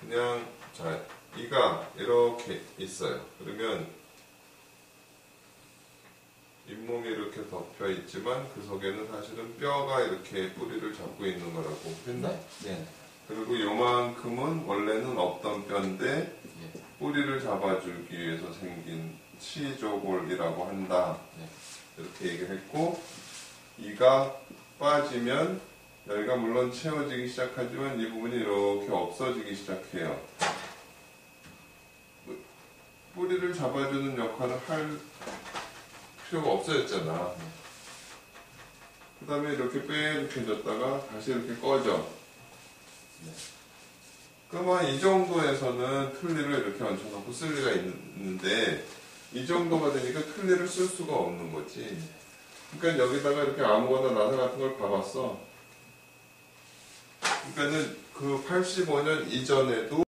그냥 자 이가 이렇게 있어요. 그러면 잇몸이 이렇게 덮여 있지만 그 속에는 사실은 뼈가 이렇게 뿌리를 잡고 있는 거라고 했나? 네. 그리고 요만큼은 원래는 없던 뼈인데 예. 뿌리를 잡아주기 위해서 생긴 치조골이라고 한다. 네. 이렇게 얘기를 했고 이가 빠지면 여기가 물론 채워지기 시작하지만 이 부분이 이렇게 없어지기 시작해요. 뿌리를 잡아주는 역할을 할 필요가 없어졌잖아. 그 다음에 이렇게 빼이렇게졌다가 다시 이렇게 꺼져. 네. 그러면 이 정도에서는 클리를 이렇게 얹혀놓고 쓸 리가 있는데 이 정도가 되니까 클리를 쓸 수가 없는 거지. 그러니까 여기다가 이렇게 아무거나 나사 같은 걸 박았어. 그러니까는 그 85년 이전에도